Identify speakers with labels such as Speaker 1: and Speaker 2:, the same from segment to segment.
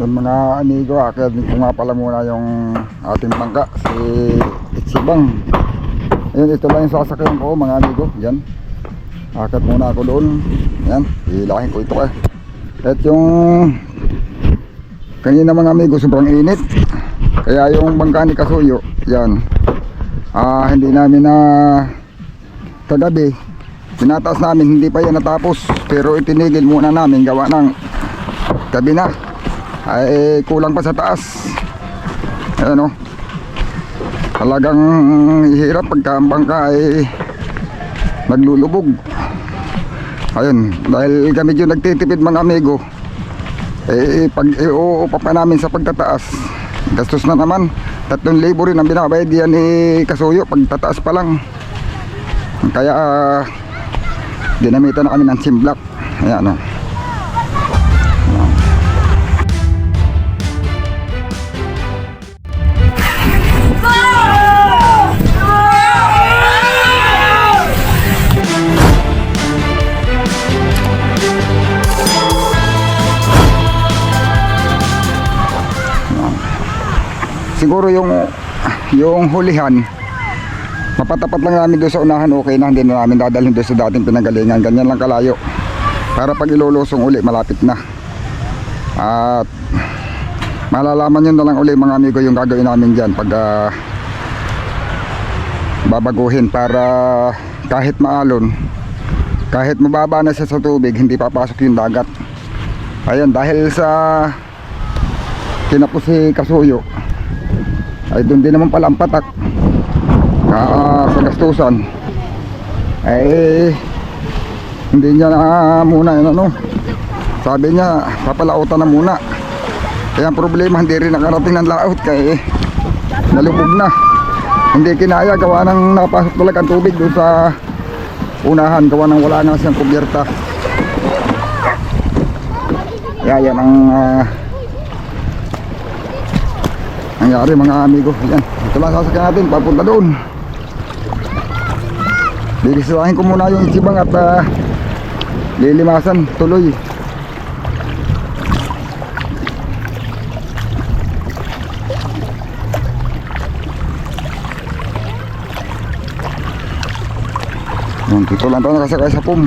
Speaker 1: Yung mga amigo, akit ko nga pala muna yung ating bangka, si Ichibang. Ayun, ito lang yung sasakyan ko mga amigo. Yan. Akit muna ako doon. Yan, hilahin ko ito eh. At yung kanina mga amigo, sobrang init. Kaya yung bangka ni Kasuyo, yan. Ah, hindi namin na kagabi tinataas namin hindi pa yan natapos pero itinigil muna namin gawa ng gabi na ay kulang pa sa taas. Ayan o talagang hirap pagka ang bangka ay naglulubog. Ayun dahil kami yung nagtitipid mga amigo eh pag iuupa pa namin sa pagtataas gastos na naman. 3,000 rin ang binabayad yan ni Kasuyo pagtataas pa lang. Kaya dinamitan na kami ng simblock ayan o siguro yung yung hulihan mapatapat lang namin doon sa unahan okay na hindi na namin dadalhin doon sa dating pinanggalingan ganyan lang kalayo. Para pag ilulusong uli malapit na. At malalaman nyo na lang uli mga amigo yung gagawin namin dyan pag ah, babaguhin para kahit maalon kahit mababa na siya sa tubig hindi papasok yung dagat. Ayun dahil sa kinapos si Kasuyo ay doon din naman pala ang patak. Ah, sa gastusan. Ay hindi niya na muna yun ano? Sabi niya papalautan na muna. Kaya ang problema hindi rin nakarating ng laot kaya nalubog na. Hindi kinaya gawa ng napasok talaga ang tubig doon sa unahan. Gawa ng wala na siyang kubyerta. Kaya yan ang ah, nangyari mga amigo. Yan. Ito lang sasakyan natin. Papunta doon. Bibisitahin ko muna yung isibang at ah, lilimasan. Tuloy. Yan, dito lang tayo nakasakay sa pum.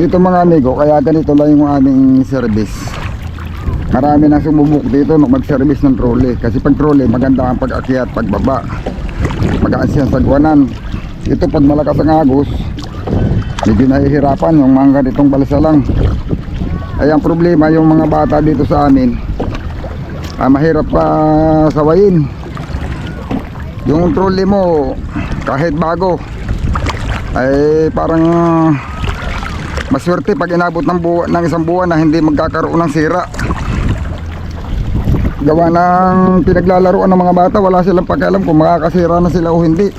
Speaker 1: Dito mga amigo, kaya ganito lang yung aming service. Marami na sumubok dito nung mag-service ng trolley. Kasi pag trolley, maganda ang pag-akyat, pagbaba. Magaan siya sa guwanan. Ito pag malakas ang agos, medyo nahihirapan yung mga ganitong balsa lang. Ay ang problema yung mga bata dito sa amin, ah, mahirap pa sawayin. Yung trolley mo, kahit bago, ay parang Maswerte pag inabot ng, buwan, ng isang buwan na hindi magkakaroon ng sira. Gawa ng pinaglalaroan ng mga bata, wala silang pakialam kung makakasira na sila o hindi.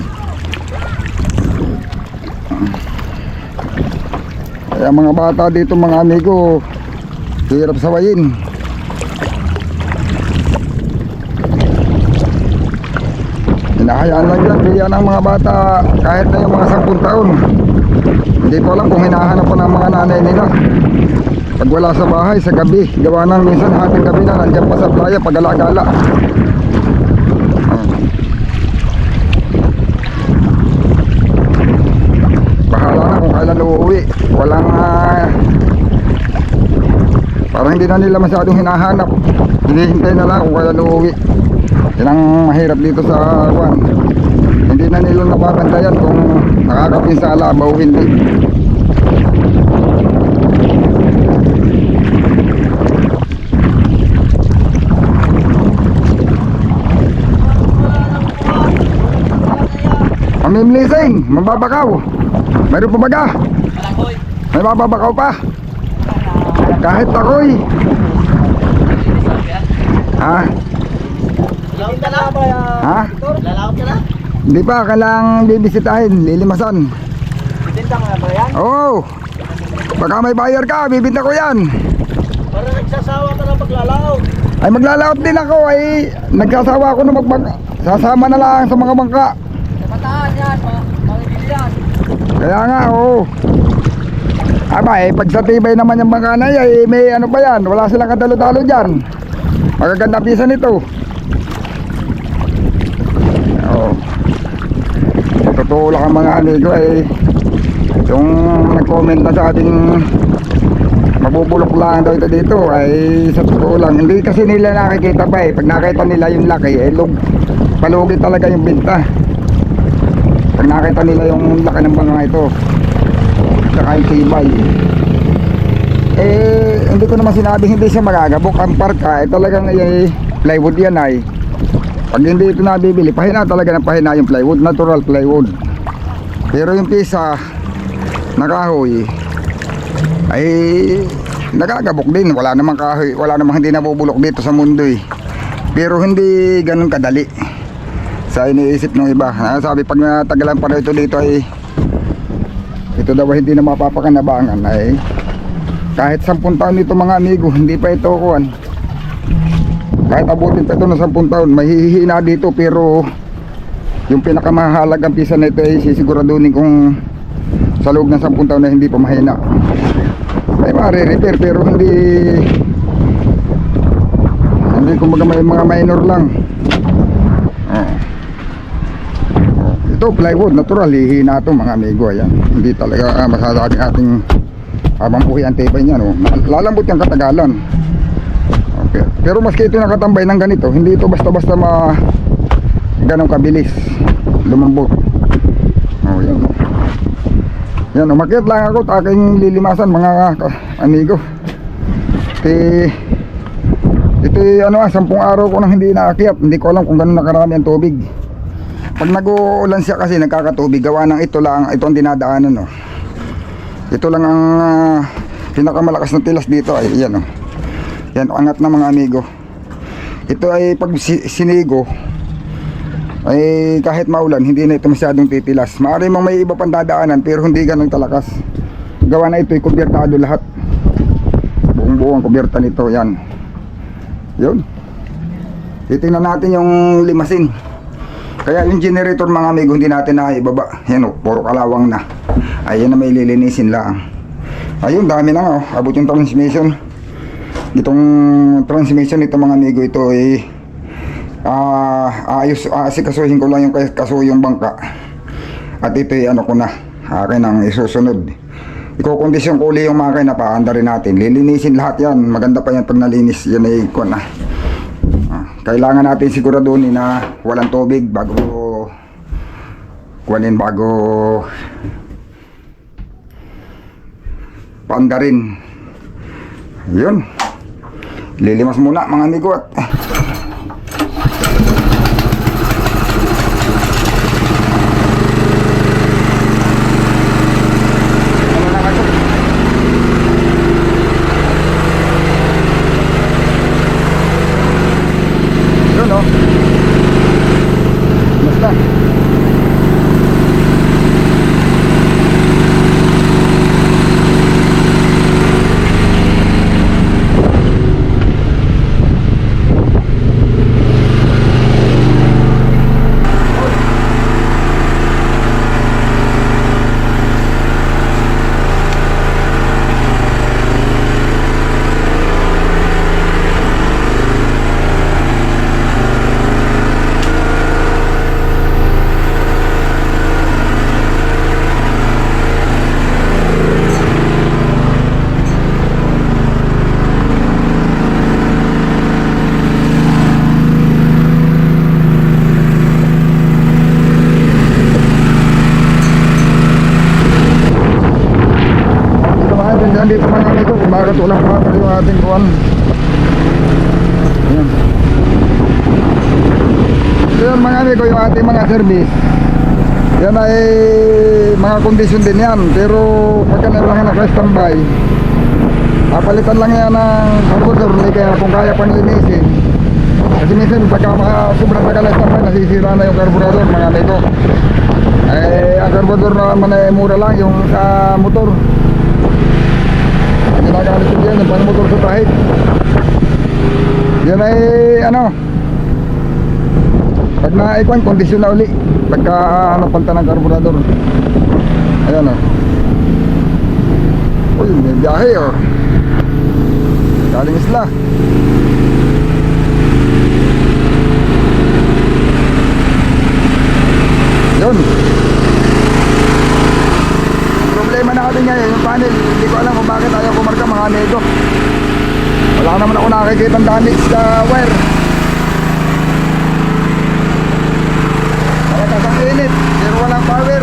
Speaker 1: Kaya mga bata dito mga amigo, hirap sawayin. Hinahayaan lang yan, kaya ng mga bata kahit na yung mga 10 taon. Hindi ko alam kung hinahanap pa ng mga nanay nila. Pag wala sa bahay, sa gabi, gawa ng minsan hating gabi na, nandiyan pa sa playa, pag-alagala. Bahala na kung kailan uuwi. Walang, ah, parang hindi na nila masyadong hinahanap. Hinihintay na lang kung kailan uuwi. Yan ang mahirap dito sa Juan. Na nila napapantayan kung nakakapinsala o hindi. Mamimlising, mababakaw. Mayroon pa baga? May mababakaw pa? Kahit ako'y. Ha? Ha?
Speaker 2: Lalakot ka na?
Speaker 1: Hindi pa, kailangang bibisitahin, lilimasan.
Speaker 2: Bibintang nga ba yan?
Speaker 1: Oo. Oh, baka may buyer ka, bibinta ko yan.
Speaker 2: Para nagsasawa ka na maglalaot.
Speaker 1: Ay maglalaot din ako ay nagsasawa ako na magbangka. Sasama na lang sa mga bangka.
Speaker 2: Mataan yan, makikili yan.
Speaker 1: Kaya nga, oo. Aba eh, pag sa tibay naman yung bangka na yan, eh, may ano pa yan, wala silang katalo-talo dyan. Magaganda pisa nito. Lang ang mga amigo eh. Yung nag-comment na sa ating mabubulok lang daw ito dito ay sa totoo lang. Hindi kasi nila nakikita pa eh. Pag nakita nila yung laki eh, lug, palugi talaga yung binta. Pag nakita nila yung laki ng bangka ito, saka yung tibay. Eh, hindi ko naman sinabing hindi siya magagabok. Ang parka, eh talagang eh, plywood yan ay. Pag hindi ito nabibili, pahina talaga ng pahina yung plywood, natural plywood. Pero yung pisa, na kahoy, ay nagagabok din. Wala namang kahoy, wala namang hindi nabubulok dito sa mundo eh. Pero hindi ganun kadali sa iniisip ng iba. Ah, Sabi pag natagalan pa ito dito ay ito daw hindi na mapapakanabangan ay kahit 10 taon ito mga amigo hindi pa ito kuan kahit abutin pa ito ng 10 taon mahihina dito pero yung pinakamahalagang pisa na ito ay sisiguraduhin kung sa loob ng 10 taon na hindi pa mahina ay mare-repair pero hindi hindi kumbaga may mga minor lang oh. Ito plywood, natural, hihina ito mga amigo, ayan. Hindi talaga ah, masyadong ating habang buhay ang tibay niya, no. Lalambot yung katagalan. Pero maski ito nakatambay ng ganito, hindi ito basta-basta ma ganong kabilis lumambot. Oh, yan. Yan, umakyat lang ako, aking lilimasan mga amigo. Ito, ito ano ah, sampung araw ko nang hindi naakyat, hindi ko alam kung gano'n nakarami ang tubig. Pag nag-uulan siya kasi nagkakatubig, gawa ng ito lang, ito ang dinadaanan no. Ito lang ang ah, pinakamalakas na tilas dito ay yan oh. Yan angat na mga amigo. Ito ay pag si- sinigo ay kahit maulan hindi na ito masyadong titilas. Maaari mong may iba pang dadaanan pero hindi ganun talakas. Gawa na ito ay kubyertado lahat. Buong buong kubyerta nito yan. Yun. Titingnan natin yung limasin. Kaya yung generator mga amigo hindi natin na ibaba. Yan o, puro kalawang na. Ayan na may lilinisin lang. Ayun, dami na nga oh. Abot yung transmission. Itong transmission nito mga amigo ito eh ah ayos aasikasuhin ko lang yung kas- kasuyong bangka. At ito ay ano ko na. Akin ang isusunod. Ikokondisyon ko uli yung makina pa, anda rin natin. Lilinisin lahat yan. Maganda pa yan pag nalinis. Yan ay ko na. Ah, kailangan natin siguraduhin na walang tubig bago kunin bago paandarin yun lilimas muna mga amigo yun o basta Ito mga din dyan dito mga amigo kung bakit walang kuwan. Ayan. So yun mga amigo yung ating mga service. Yan ay mga kondisyon din yan. Pero pagka na lang naka-standby, papalitan lang yan ng carburetor. Hindi kaya kung kaya pang linisin. Kasi minsan pagka mga sobrang tagal na standby, nasisira na yung carburetor mga amigo. Eh, ang carburetor naman ay mura lang yung sa motor. Ginagamit ko yan, yung motor sa tahit. ay ano, pag naikwan, kondisyon na uli. Pagka napalta ng karburador. Ayan o. Uy, may biyahe o. Galing isla. Yun. Ang natin ngayon, yung panel, hindi ko alam kung bakit ayaw kumarga mga nego. Wala naman ako nakikita ng damage sa wire. Malakas ang init, pero walang power.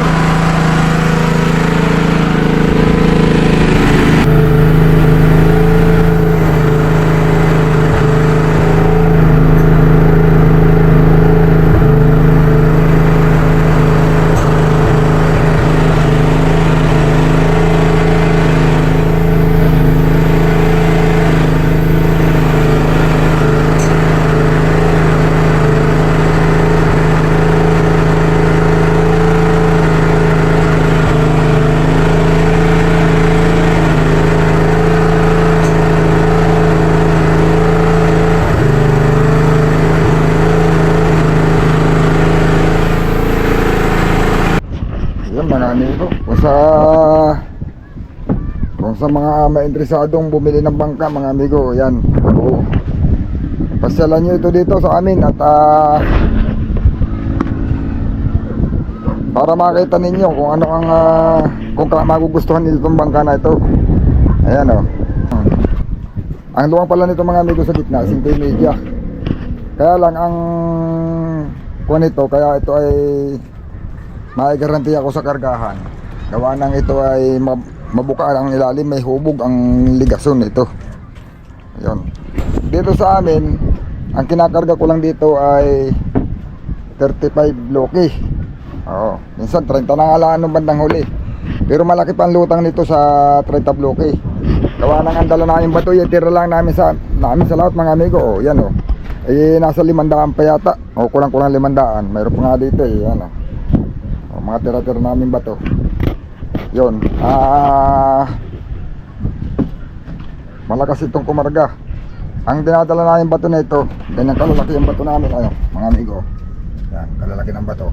Speaker 1: Yan, marami ito. Kung sa kung sa mga mainteresadong bumili ng bangka, mga amigo, yan. Oo. Pasyalan nyo ito dito sa amin at ah, para makita ninyo kung ano ang ah, kung magugustuhan nyo itong bangka na ito. Ayan o. Ang luwang pala nito mga amigo sa gitna, 5 media. Kaya lang ang kuha nito, kaya ito ay may garanti ako sa kargahan. Gawa nang ito ay mabuka ang ilalim, may hubog ang ligason nito. Ayun. Dito sa amin, ang kinakarga ko lang dito ay 35 loki. Oo. Minsan 30 na nga lang bandang huli. Pero malaki pa ang lutang nito sa 30 bloke. Gawa nang ang dala namin bato, yung tira lang namin sa namin sa lahat mga amigo. Oh, yan oh. Eh nasa 500 pa yata. O kulang-kulang 500. Mayroon pa nga dito eh, yan oh. O, mga tira-tira namin bato. Yun. Ah malakas itong kumarga. Ang dinadala namin bato na ito, ganyan kalalaki yung bato namin, ano, mga amigo. Yan, kalalaki ng bato.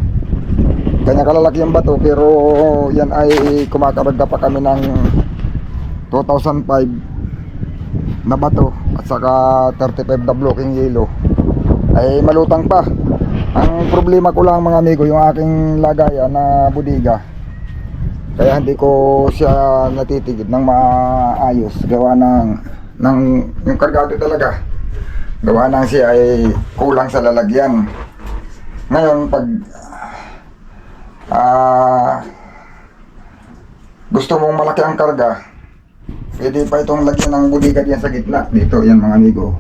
Speaker 1: Ganyan kalalaki yung bato, pero yan ay kumakarga pa kami ng 2005 na bato at saka 35 na blocking yellow ay malutang pa ang problema ko lang mga amigo yung aking lagayan na budiga kaya hindi ko siya natitigid ng maayos. Gawa ng ng yung kargado talaga. Gawa ng siya ay kulang sa lalagyan. Ngayon pag ah gusto mong malaki ang karga pwede pa itong lagyan ng budiga diyan sa gitna. Dito yan mga amigo.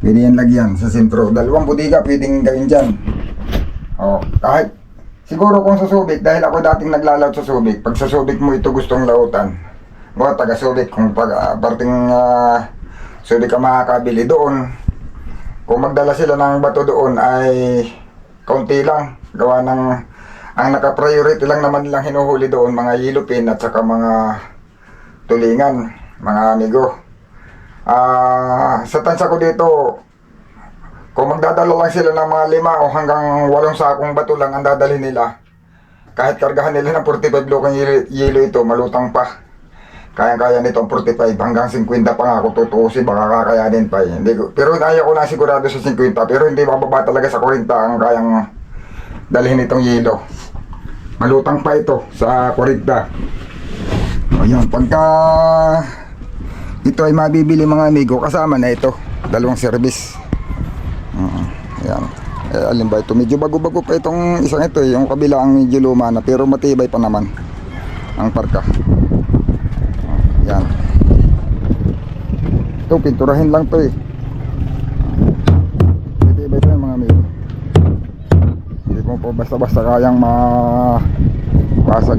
Speaker 1: Pwede yan lagyan sa sentro. Dalawang budiga pwedeng gawin dyan. Oh, kahit siguro kung sa Subic dahil ako dating naglalaot sa Subic pag sa Subic mo ito gustong lautan mga taga Subic kung pag ah, parting uh, Subic ka makakabili doon kung magdala sila ng bato doon ay kaunti lang. Gawa ng ang naka-priority lang naman nilang hinuhuli doon mga yilupin at saka mga tulingan mga amigo. Ah sa tansa ko dito kung magdadala lang sila ng mga lima o hanggang walong sakong bato lang ang dadalhin nila kahit kargahan nila ng 45 lokang yelo, ito malutang pa. Kaya-kaya nito ang 45 hanggang 50 pa nga ako tutuusin baka kakayanin pa eh. Hindi ko, pero naya ko na sigurado sa 50 pero hindi bababa talaga sa 40 ang kayang dalhin itong yelo. Malutang pa ito sa 40 o yun pagka ito ay mabibili mga amigo kasama na ito dalawang service yan eh, alin ba ito? Medyo bago-bago pa itong isang ito eh. yung kabila ang medyo luma na pero matibay pa naman ang parka. Yan ito pinturahin lang to eh. Matibay ito yung mga amigo hindi mo po basta-basta kayang mapasag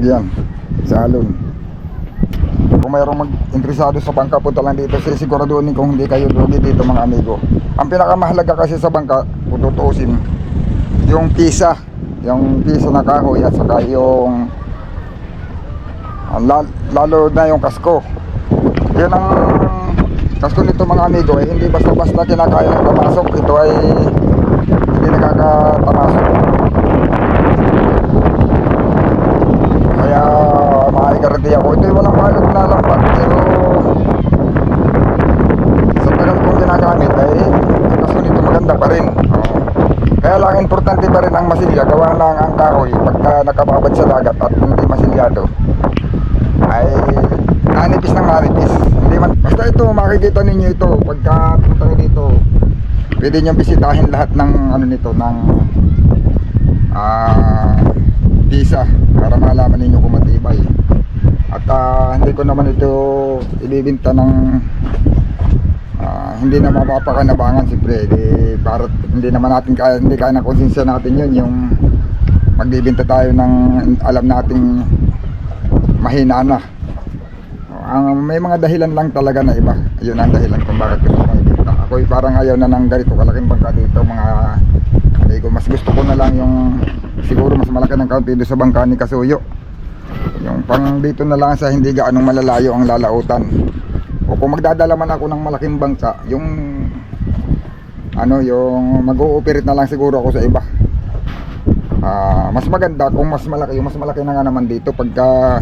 Speaker 1: yan sa alon. Kung mayroong mag-interesado sa bangka punta lang dito. Sisiguraduhin kung hindi kayo lugi dito mga amigo. Ang pinakamahalaga kasi sa bangka tutuusin yung pisa yung pisa na kahoy at saka yung lalo na yung kasko yun ang Kasko nito mga amigo eh, hindi basta-basta kinakaya ng tamasok. Ito ay hindi nakakatamasok. Kaya maigaranti ako. Ito ay walang balot na lampat. Pero sa tagal kong ginagamit ay kasko nito maganda pa rin. Oo. Kaya lang importante pa rin ang masilya. Gawa lang ang kahoy pagka nakababad sa dagat at hindi masilyado ay nanipis ng nanipis. Hindi man, basta ito, makikita ninyo ito. Pagka punta nyo dito, pwede nyo bisitahin lahat ng ano nito, ng ah pisa para malaman ninyo kung matibay. At ah, hindi ko naman ito ibibinta ng hindi na mapapakanabangan siyempre. Di, para hindi naman natin kaya, hindi kaya ng konsensya natin yun, yung magbibinta tayo ng alam nating mahina na. Ang may mga dahilan lang talaga na iba. Yun ang dahilan kung bakit kong ibenta. Ako parang ayaw na ng ganito kalaking bangka dito mga amigo. Mas gusto ko na lang yung siguro mas malaki ng kaunti doon sa bangka ni Kasuyo. Yung pang dito na lang sa hindi gaanong malalayo ang lalautan. O kung magdadala man ako ng malaking bangka, yung ano, yung mag-ooperate na lang siguro ako sa iba. Ah, mas maganda kung mas malaki, yung mas malaki na nga naman dito pagka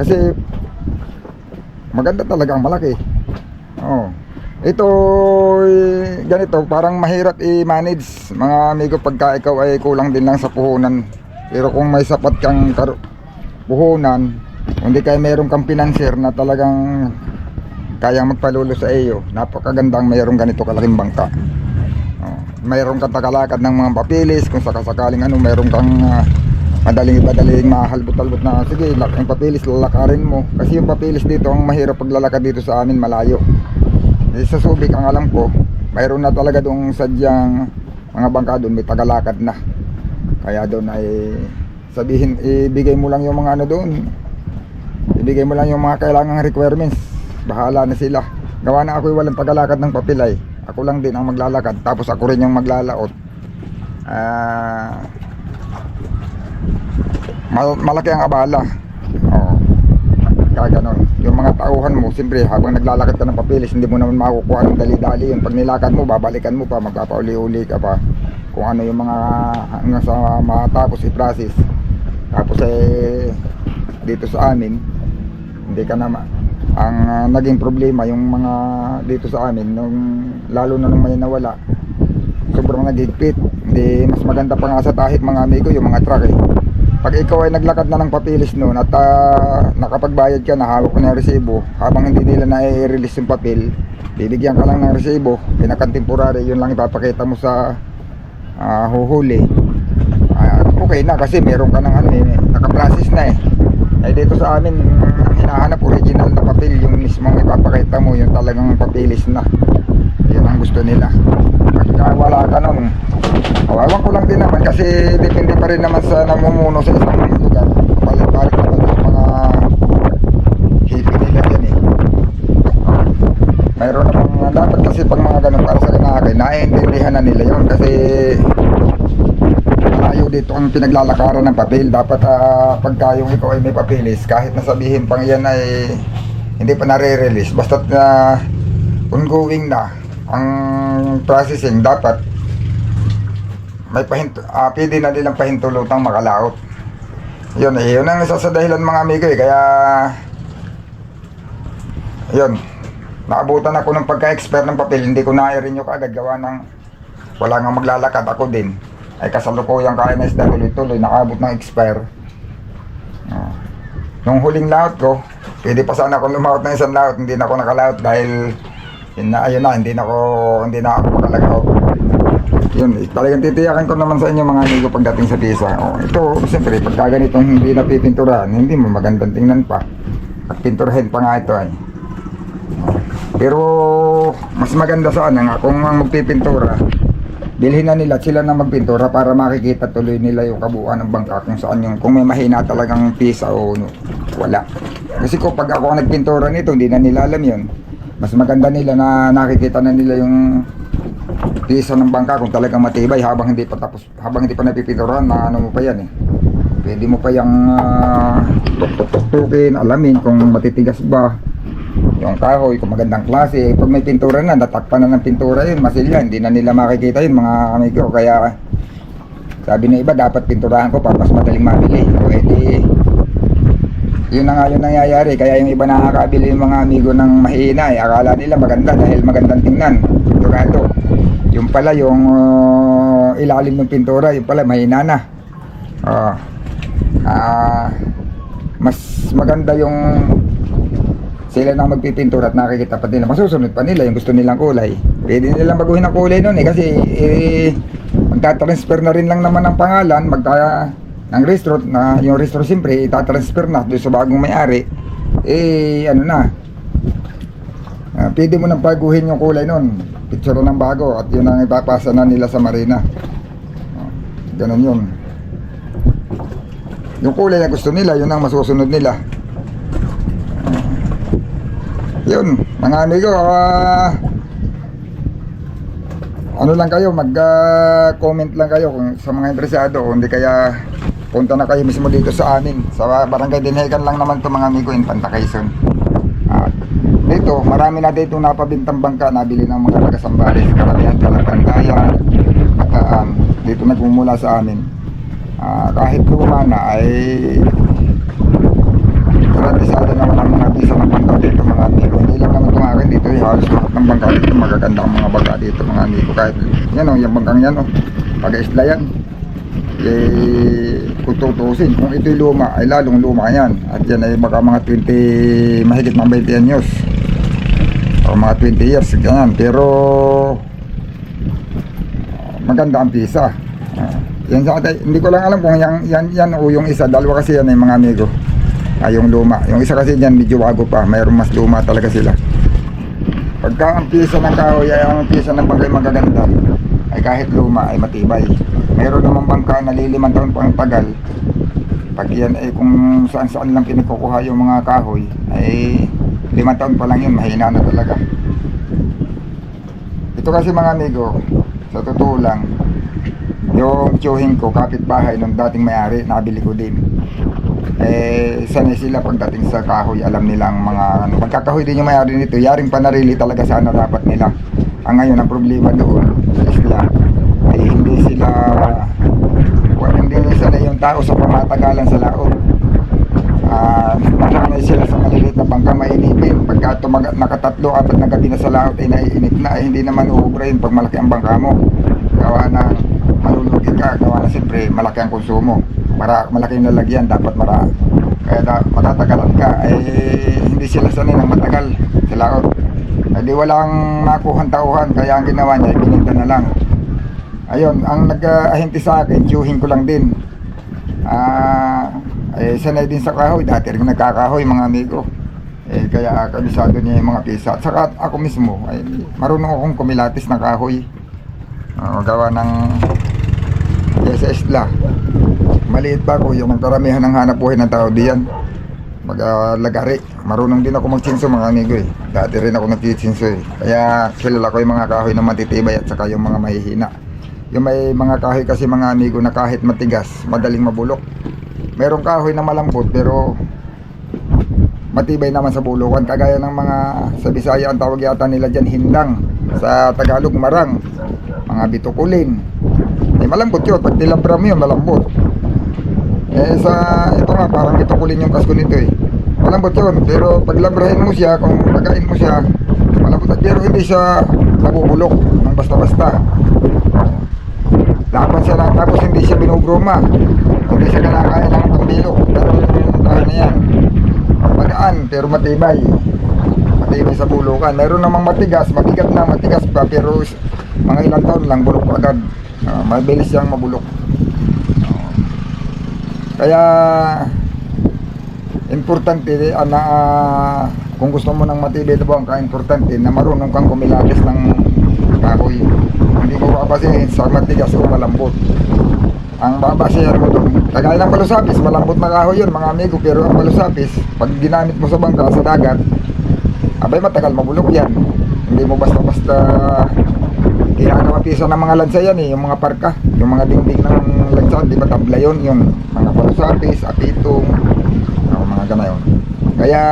Speaker 1: kasi maganda talaga ang malaki. Oh. Ito ganito, parang mahirap i-manage mga amigo pagka ikaw ay kulang din lang sa puhunan. Pero kung may sapat kang puhunan, hindi kaya meron kang financier na talagang kaya magpalulo sa iyo, napakagandang mayroong ganito kalaking bangka. Oh, mayroon kang takalakad ng mga papilis kung sakasakaling ano, mayroon kang ah, madaling madaling mahalbot-talbot na sige, yung papilis lalakarin mo. Kasi yung papilis dito ang mahirap paglalakad dito sa amin malayo. Eh, sa Subic ang alam ko, mayroon na talaga doong sadyang mga bangka doon may tagalakad na. Kaya doon ay sabihin ibigay mo lang yung mga ano doon. Ibigay mo lang yung mga kailangang requirements. Bahala na sila. Gawa na ako walang tagalakad ng papilay. Ako lang din ang maglalakad tapos ako rin yung maglalaot. Ah mal- malaki ang abala. Ganon. Yung mga tauhan mo, siyempre habang naglalakad ka ng papilis, hindi mo naman makukuha ng dali-dali yun. Pag nilakad mo, babalikan mo pa, magpapauli-uli ka pa. Kung ano yung mga hanggang sa matapos i-process. Tapos eh, dito sa amin, hindi ka na ang ah, naging problema yung mga dito sa amin nung lalo na nung may nawala. Sobrang nagigpit hindi mas maganda pa nga sa tahit mga amigo yung mga truck eh. Pag ikaw ay naglakad na ng papilis noon at ah, nakapagbayad ka na hawak na yung resibo habang hindi nila na i-release yung papel bibigyan ka lang ng resibo pinakang temporary yun lang ipapakita mo sa ah, huhuli. Ah, okay na kasi meron ka ng ano eh, nakaprocess na eh. Ay dito sa amin hinahanap original na papel yung mismong ipapakita mo yung talagang papilis na. Yun ang gusto nila. Pagka wala ka nun. Kawawan ko lang din naman kasi depende pa rin naman sa namumuno sa isang lugar. Balik-balik naman yung mga hippie nila dyan eh. Mayroon namang dapat kasi pag mga ganun para sa akin naiintindihan na nila yun kasi malayo dito ang pinaglalakaran ng papel. Dapat ah, pagka yung ikaw ay may papeles kahit nasabihin pang yan ay hindi pa nare-release basta na ongoing na ang processing dapat may pahinto, ah, pwede na nilang pahintulutang makalaot. Yun eh yun ang isa sa dahilan mga amigo eh kaya yun naabutan ako ng pagka-expert ng papel hindi ko na-renew kaagad gawa ng wala nga maglalakad ako din. Ay kasalukuyang kaya na tuloy-tuloy nakaabot ng expire Ah. nung huling laot ko pwede pa sana akong lumaot ng isang laot hindi na ako nakalaot dahil yun na ayun na hindi na ako hindi na ako makalagaot yun eh, talagang titiyakan ko naman sa inyo mga amigo pagdating sa pisa. Oh, ito siyempre pagka ganitong hindi napipinturahan hindi mo magandang tingnan pa. At pinturahin pa nga ito ay pero mas maganda sana nga kung magpipintura bilhin na nila sila na magpintura para makikita tuloy nila yung kabuuan ng bangka kung saan yung kung may mahina talagang pisa o no, wala. Kasi ko pag ako nagpintura nito hindi na nila alam yun. Mas maganda nila na nakikita na nila yung pisa ng bangka kung talagang matibay habang hindi pa tapos habang hindi pa napipinturahan na ano mo pa yan eh. Pwede mo pa yung uh, tuk-tuk-tukin, alamin kung matitigas ba. Yung kahoy, kung magandang klase, pag may pintura na, natakpan na ng pintura yun, masilya, hindi na nila makikita yun mga amigo. Kaya sabi ng iba, dapat pinturahan ko para mas madaling mabili. O edi, yun na nga yung nangyayari. Kaya yung iba nakakabili yung mga amigo ng mahina, eh, akala nila maganda dahil magandang tingnan. Pinturado. Yung pala, yung uh, ilalim ng pintura, yung pala mahina na. Oh. Ah, mas maganda yung sila na magpipintura at nakikita pa nila. Masusunod pa nila yung gusto nilang kulay. Pwede nilang baguhin ang kulay nun eh kasi eh, magta-transfer na rin lang naman ang pangalan, magta ng restro na yung restro siyempre itatransfer na doon sa bagong may-ari. Eh ano na. Ah, pwede mo nang baguhin yung kulay nun. Picture ng bago at yun ang ipapasa na nila sa marina. Oh, ganun yun. Yung kulay na gusto nila, yun ang masusunod nila. Yun, mga amigo, ah, ano lang kayo, mag-comment lang kayo kung sa mga interesado, hindi kaya punta na kayo mismo dito sa amin. Sa Barangay Dinhegan lang naman to mga amigo, in Panta. At dito, marami na dito napabintang bangka, nabili ng mga taga-Sambales, karamihan Talapandayan, Bataan, dito nagmumula sa amin. Ah, kahit luma na ay garantisado naman ang mga bisa ng bangka dito mga amigo. Hindi lang naman tumakin dito, eh, halos lahat ng bangka dito, magaganda ang mga bangka dito mga amigo. Kahit yan o, yung bangkang yan o, pag-isla yan. Eh, kung tutusin, kung ito'y luma, ay lalong luma yan. At yan ay baka mga 20, mahigit mga 20 anyos. O mga 20 years, ganyan. Pero, maganda ang pisa. Ah, yan sa atin, hindi ko lang alam kung yan, yan, yan o yung isa, dalawa kasi yan ay mga amigo. Ah, yung luma. Yung isa kasi dyan medyo bago pa, mayroong mas luma talaga sila. Pagka ang pisa ng kahoy ay ang pisa ng bangkay magaganda, ay kahit luma ay matibay. Mayroon namang bangka na lilimang taon pa ang tagal. Pag yan ay kung saan saan lang pinagkukuha yung mga kahoy, ay limang taon pa lang yun, mahina na talaga. Ito kasi mga amigo, sa totoo lang, yung tiyuhin ko, kapitbahay nung dating may-ari, nabili ko din. Eh, sanay sila pagdating sa kahoy, alam nilang mga, ano, pagkakahoy din yung may-ari nito, yaring panarili talaga sana dapat nila. Ang ngayon, ang problema doon, sa isla, ay hindi sila, well, hindi sila yung tao sa pamatagalan sa laot. Ah, nasanay sila sa maliliit na bangka mainipin. Pagka tumag nakatatlo, apat na gabi na sa laot ay naiinip na, eh, hindi naman uubra yun pag malaki ang bangka mo. Gawa na malulugi ka, gawa na siyempre malaki ang konsumo. Mara, malaki yung lalagyan, dapat mara. Kaya da, matatagalan ka, eh hindi sila sanay ng matagal sa laot. Eh di walang nakuhang tauhan, kaya ang ginawa niya, bininta na lang. Ayun, ang nag-ahinti sa akin, tiyuhin ko lang din. Ah, eh, sanay din sa kahoy. Dati rin nagkakahoy, mga amigo. Eh, kaya kabisado niya yung mga pisa. At saka ako mismo, ay, marunong akong kumilatis ng kahoy. Uh, gawa ng sa isla. Maliit pa ako, yung karamihan ng hanap buhay ng tao diyan. Mag-lagari. Marunong din ako magtsinso mga amigo eh. Dati rin ako nagtitsinso eh. Kaya kilala ko yung mga kahoy na matitibay at saka yung mga mahihina. Yung may mga kahoy kasi mga amigo na kahit matigas, madaling mabulok. Merong kahoy na malambot pero matibay naman sa bulukan. Kagaya ng mga sa Bisaya ang tawag yata nila dyan hindang. Sa Tagalog marang. Mga bitukulin. Eh malambot yun. Pag nilabra mo yun, malambot. Eh sa ito nga parang bitukulin yung kasko nito eh. Malambot yun. Pero pag labrahin mo siya, kung pagkain mo siya, malambot. Pero hindi siya nabubulok ng basta-basta. Laban siya lang, tapos hindi siya binubruma. Hindi siya kinakain ng pambilok. Pero ano na yan. Magaan, pero matibay. Matibay sa bulukan. Meron namang matigas, mabigat na, matigas pa. Pero mga ilang taon lang, bulok agad. Ah, mabilis siyang mabulok. Kaya, importante ah, na ah, kung gusto mo ng matibay na bangka, importante na marunong kang kumilatis ng kahoy. Hindi mo babasin sa matigas o malambot. Ang babasihan mo doon, kagaya ng balusapis, malambot na kahoy yun mga amigo, pero ang balusapis, pag ginamit mo sa bangka, sa dagat, abay matagal mabulok yan. Hindi mo basta-basta ginagawa pisa ng mga lansa yan eh, yung mga parka, yung mga dingding ng lansa, di ba tabla yun, yung mga balusapis, apitong, o mga ganayon. Kaya,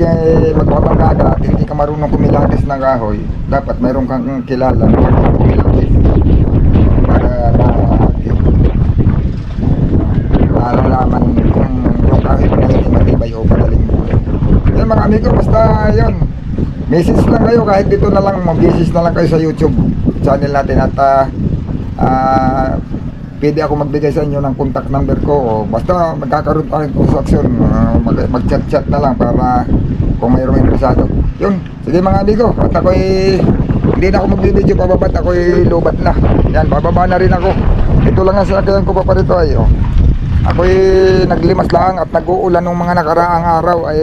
Speaker 1: ka magbabangga at hindi ka marunong kumilatis ng kahoy, dapat mayroon kang kilala kumilatis. Para malalaman kung yung kahoy mo na hindi matibay o padaling buhay. Yan mga amigo, basta yun. Message lang kayo kahit dito na lang, mag-message na lang kayo sa YouTube channel natin at ah, ah, pwede ako magbigay sa inyo ng contact number ko o basta magkakaroon tayo ng transaction uh, mag, mag-chat-chat na lang para kung mayroong interesado. Yun, sige mga amigo at ako'y hindi na ako magbibideo pababat ako'y lubat na. Yan, bababa na rin ako. Ito lang ang sinakayan ko pa pa rito ay oh. ako'y naglimas lang at nag-uulan ng mga nakaraang araw ay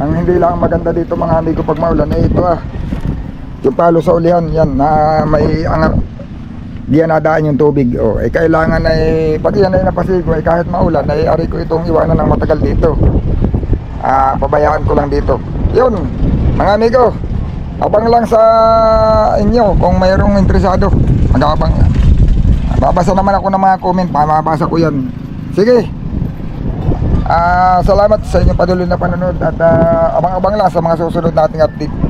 Speaker 1: ang hindi lang maganda dito mga amigo pag maulan ay ito ah. Yung palo sa ulihan yan na may angar di yan nadaan yung tubig. O eh kailangan ay pag yan ay napasigo ay kahit maulan ay ari ko itong iwanan ng matagal dito. Ah pabayaan ko lang dito. Yun mga amigo abang lang sa inyo kung mayroong interesado. Mag-abang babasa naman ako ng mga comment mababasa ko yan. Sige. Ah, salamat sa inyong patuloy na panonood at ah, abang-abang lang sa mga susunod nating update.